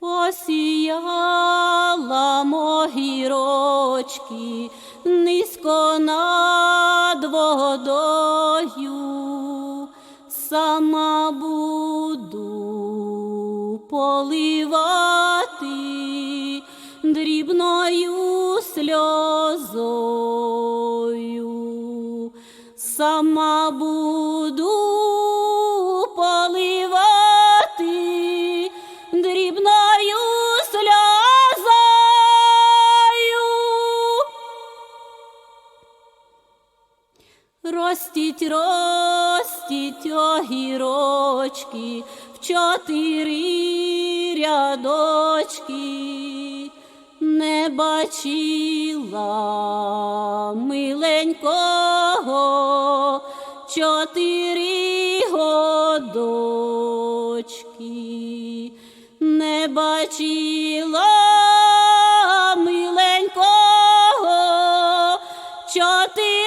Посіяла могірочки низько над водою, сама буду поливати дрібною сльозою, сама буду Ростіть, ростіть огірочки в чотири рядочки, не бачила миленького чотири годочки, не бачила миленького чотири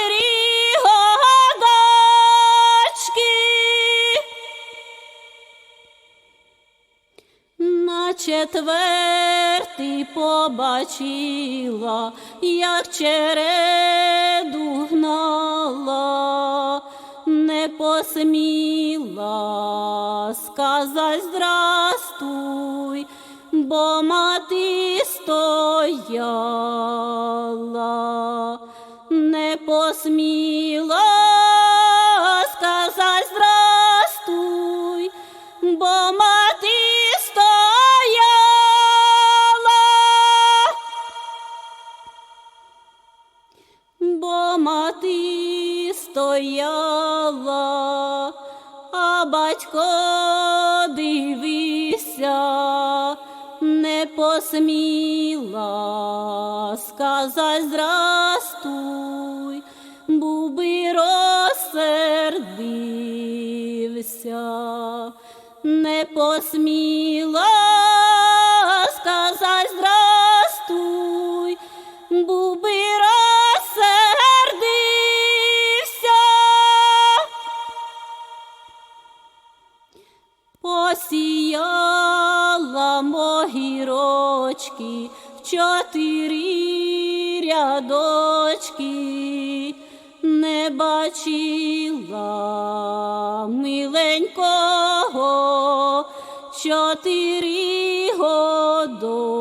На четвертий побачила, як череду гнала, не посміла сказать здрастуй, бо мати стояла, Бо мати стояла, а батько дивився, не посміла сказать здрастуй, був би розсердився, не посміла Посіяла могірочки в чотири рядочки, не бачила миленького чотири годочки.